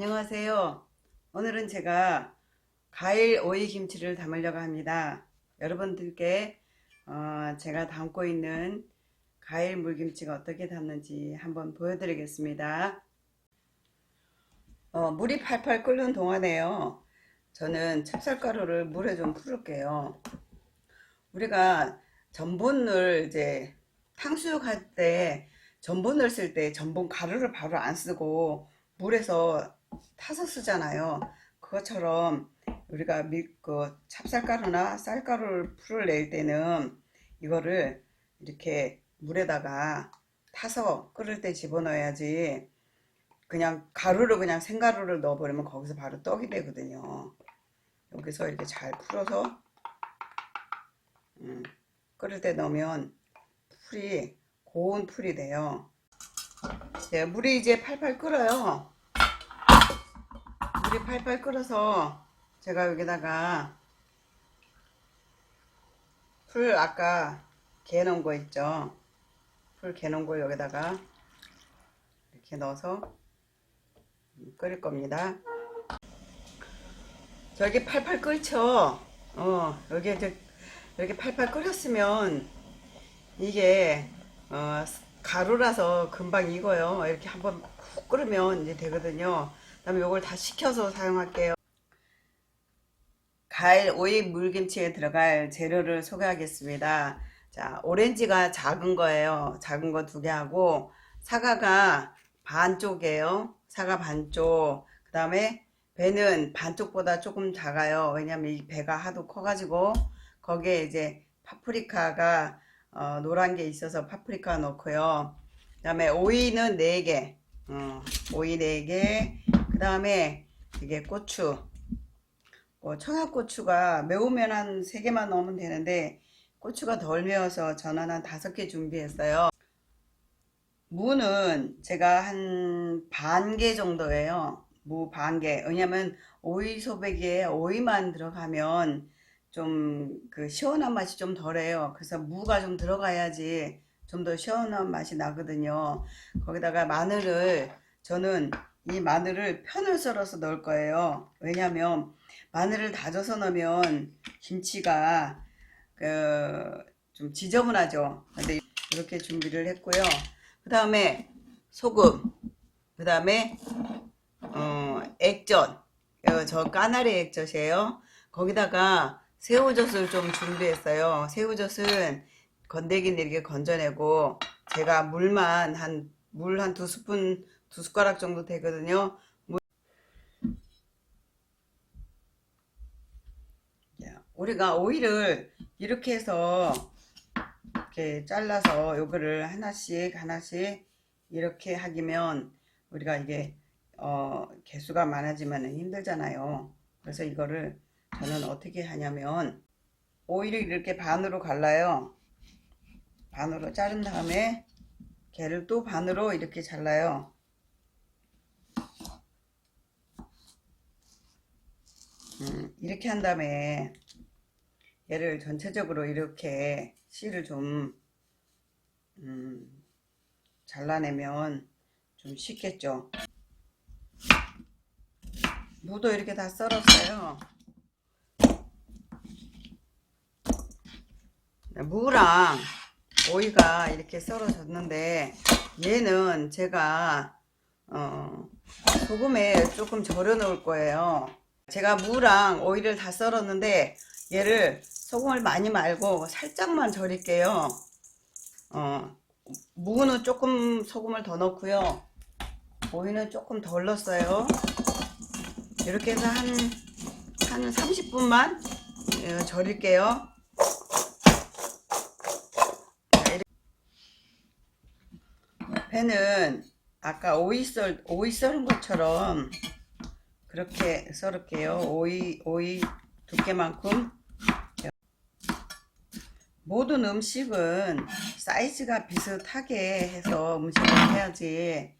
안녕하세요. 오늘은 제가 과일 오이 김치를 담으려고 합니다. 여러분들께 어, 제가 담고 있는 과일 물김치가 어떻게 담는지 한번 보여드리겠습니다. 어, 물이 팔팔 끓는 동안에요. 저는 찹쌀가루를 물에 좀 풀을게요. 우리가 전분을 이제 탕수육 할 때 전분을 쓸 때 전분 가루를 바로 안 쓰고 물에서 타서 쓰잖아요. 그것처럼 우리가 밀, 그 찹쌀가루나 쌀가루를 풀을 낼 때는 이거를 이렇게 물에다가 타서 끓을 때 집어넣어야지 그냥 가루를 그냥 생가루를 넣어버리면 거기서 바로 떡이 되거든요. 여기서 이렇게 잘 풀어서 음, 끓을 때 넣으면 풀이 고운 풀이 돼요. 네, 물이 이제 팔팔 끓어요. 물이 팔팔 끓어서 제가 여기다가 풀 아까 개놓은 거 있죠? 풀 개놓은 거 여기다가 이렇게 넣어서 끓일 겁니다. 저기 팔팔 끓죠? 어, 여기 이제 이렇게 팔팔 끓였으면 이게 어, 가루라서 금방 익어요. 이렇게 한번 푹 끓으면 이제 되거든요. 그다음에 이걸 다 식혀서 사용할게요. 과일 오이 물김치에 들어갈 재료를 소개하겠습니다. 자, 오렌지가 작은 거예요. 작은 거 두 개 하고 사과가 반쪽이에요. 사과 반쪽. 그 다음에 배는 반쪽보다 조금 작아요. 왜냐면 이 배가 하도 커가지고 거기에 이제 파프리카가 어, 노란 게 있어서 파프리카 넣고요. 그 다음에 오이는 4개, 어, 오이 4개, 그 다음에 이게 고추, 어, 청양고추가 매우면 한 3개만 넣으면 되는데 고추가 덜 매워서 저는 한 5개 준비했어요. 무는 제가 한 반 개 정도예요. 무 반 개. 왜냐면 오이 소백에 오이만 들어가면 좀 그 시원한 맛이 좀 덜해요. 그래서 무가 좀 들어가야지 좀 더 시원한 맛이 나거든요. 거기다가 마늘을 저는 이 마늘을 편을 썰어서 넣을 거예요. 왜냐면 마늘을 다져서 넣으면 김치가 그 좀 지저분하죠. 근데 이렇게 준비를 했고요. 그 다음에 소금, 그 다음에 어, 액젓, 이거 저 까나리 액젓이에요. 거기다가 새우젓을 좀 준비했어요. 새우젓은 건더기는 이렇게 건져내고 제가 물만 한 물 한 두 스푼 두 숟가락 정도 되거든요. 물- 자, 우리가 오이를 이렇게 해서 이렇게 잘라서 요거를 하나씩 하나씩 이렇게 하기면 우리가 이게 어 개수가 많아지면 힘들잖아요. 그래서 이거를 저는 어떻게 하냐면 오이를 이렇게 반으로 갈라요. 반으로 자른 다음에 걔를 또 반으로 이렇게 잘라요. 음, 이렇게 한 다음에 얘를 전체적으로 이렇게 씨를 좀 음, 잘라내면 좀 쉽겠죠. 무도 이렇게 다 썰었어요. 네, 무랑 오이가 이렇게 썰어졌는데 얘는 제가 어, 소금에 조금 절여 놓을 거예요. 제가 무랑 오이를 다 썰었는데 얘를 소금을 많이 말고 살짝만 절일게요. 어, 무는 조금 소금을 더 넣고요. 오이는 조금 덜 넣었어요. 이렇게 해서 한, 한 30분만 어, 절일게요. 배는 아까 오이 썰, 오이 썰은 것처럼 그렇게 썰을게요. 오이, 오이 두께만큼. 모든 음식은 사이즈가 비슷하게 해서 음식을 해야지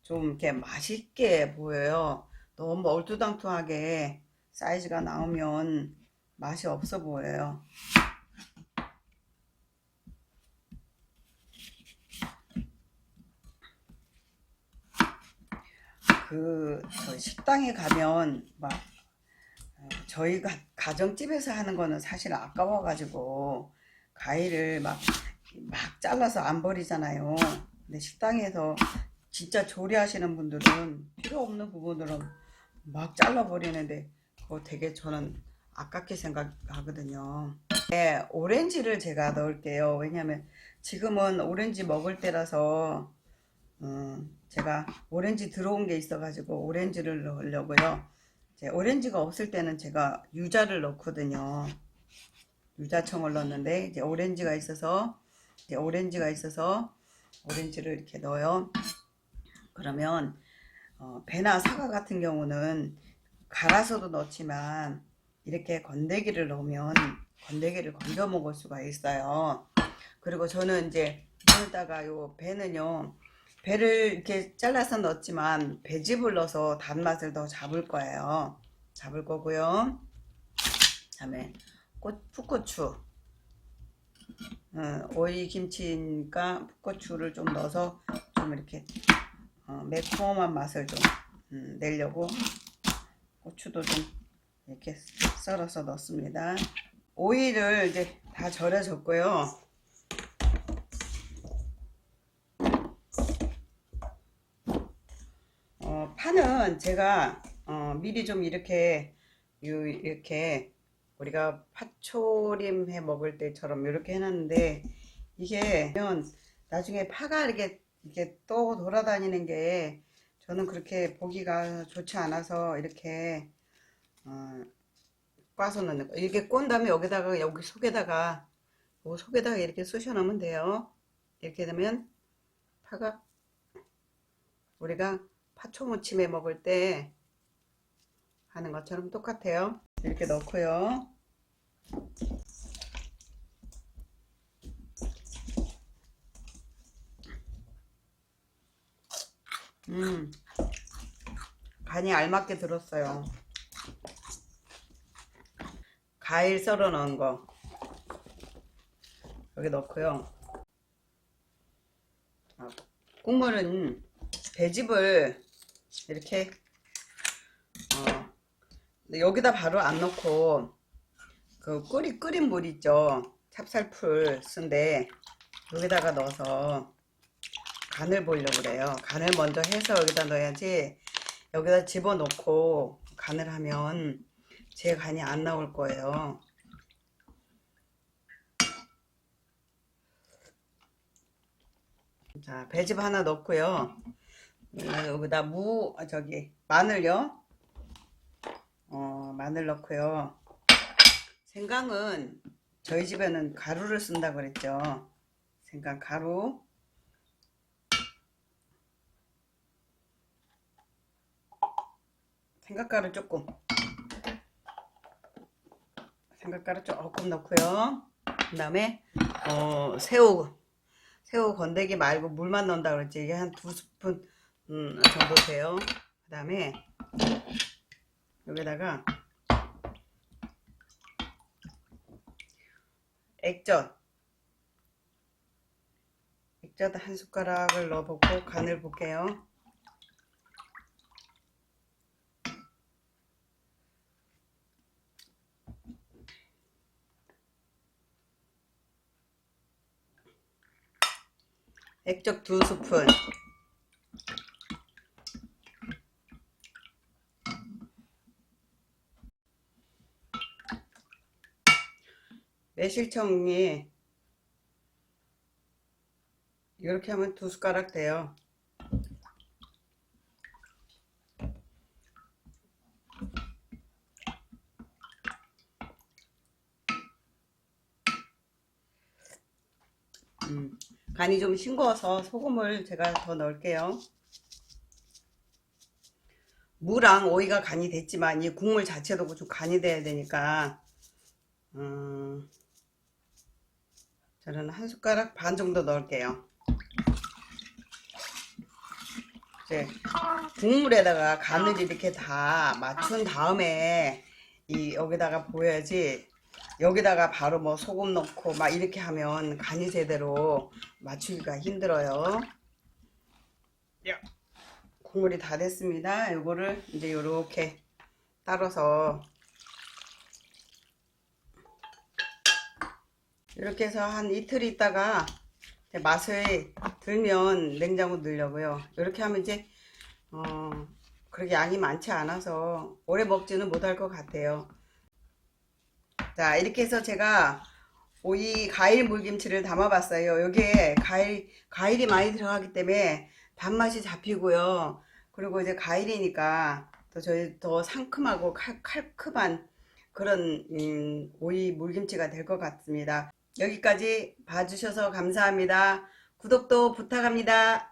좀 이렇게 맛있게 보여요. 너무 얼두당투하게 사이즈가 나오면 맛이 없어 보여요. 그, 저 식당에 가면, 막, 어, 저희 가, 가정집에서 하는 거는 사실 아까워가지고, 과일을 막, 막 잘라서 안 버리잖아요. 근데 식당에서 진짜 조리하시는 분들은 필요 없는 부분으로 막 잘라버리는데, 그거 되게 저는 아깝게 생각하거든요. 네, 오렌지를 제가 넣을게요. 왜냐면 지금은 오렌지 먹을 때라서, 음, 제가 오렌지 들어온 게 있어가지고 오렌지를 넣으려고요. 오렌지가 없을 때는 제가 유자를 넣거든요. 유자청을 넣었는데 이제 오렌지가 있어서 이제 오렌지가 있어서 오렌지를 이렇게 넣어요. 그러면 어, 배나 사과 같은 경우는 갈아서도 넣지만 이렇게 건더기를 넣으면 건더기를 건져 먹을 수가 있어요. 그리고 저는 이제 여기다가 요 배는요 배를 이렇게 잘라서 넣었지만 배즙을 넣어서 단맛을 더 잡을 거예요. 잡을 거고요. 다음에 꽃, 풋고추. 어, 오이 김치니까 풋고추를 좀 넣어서 좀 이렇게 어, 매콤한 맛을 좀 음, 내려고 고추도 좀 이렇게 썰어서 넣습니다. 오이를 이제 다 절여줬고요. 어, 파는 제가 어, 미리 좀 이렇게 요, 이렇게 우리가 파초림 해 먹을 때처럼 이렇게 해놨는데 이게 면 나중에 파가 이렇게 이렇게 또 돌아다니는 게 저는 그렇게 보기가 좋지 않아서 이렇게 어, 꽈서 넣는 거 이렇게 꼰 다음에 여기다가 여기 속에다가 요 속에다가 이렇게 쑤셔 넣으면 돼요. 이렇게 되면 파가 우리가 파초무침에 먹을 때 하는 것처럼 똑같아요. 이렇게 넣고요. 음, 간이 알맞게 들었어요. 과일 썰어 넣은 거 여기 넣고요. 아, 국물은 배즙을 이렇게. 어, 여기다 바로 안 넣고 그 끓이 끓인 물 있죠? 찹쌀풀 쓴데 여기다가 넣어서 간을 보려고 그래요. 간을 먼저 해서 여기다 넣어야지 여기다 집어넣고 간을 하면 제 간이 안 나올 거예요. 자 배즙 하나 넣고요. 음, 여기다 무 아, 저기 마늘요 어, 마늘 넣고요. 생강은 저희 집에는 가루를 쓴다고 그랬죠. 생강 가루. 생강가루 조금. 생강가루 조금 넣고요. 그 다음에 어, 새우 새우 건더기 말고 물만 넣는다 그랬지. 이게 한 두 스푼 음, 정도 돼요. 그 다음에 여기다가 액젓. 액젓 한 숟가락을 넣어보고 간을 볼게요. 액젓 두 스푼 매실청이 이렇게 하면 두 숟가락 돼요. 음, 간이 좀 싱거워서 소금을 제가 더 넣을게요. 무랑 오이가 간이 됐지만 이 국물 자체도 좀 간이 돼야 되니까 음, 저는 한 숟가락 반 정도 넣을게요. 이제 국물에다가 간을 이렇게 다 맞춘 다음에 이 여기다가 보여야지 여기다가 바로 뭐 소금 넣고 막 이렇게 하면 간이 제대로 맞추기가 힘들어요. 국물이 다 됐습니다. 요거를 이제 요렇게 따라서 이렇게 해서 한 이틀 있다가 맛을 들면 냉장고 넣으려고요. 이렇게 하면 이제 어 그렇게 양이 많지 않아서 오래 먹지는 못할 것 같아요. 자 이렇게 해서 제가 오이 과일 물김치를 담아봤어요. 여기에 과일 과일이 많이 들어가기 때문에 단맛이 잡히고요. 그리고 이제 과일이니까 더 저희 더 상큼하고 칼, 칼큼한 그런 음, 오이 물김치가 될 것 같습니다. 여기까지 봐주셔서 감사합니다. 구독도 부탁합니다.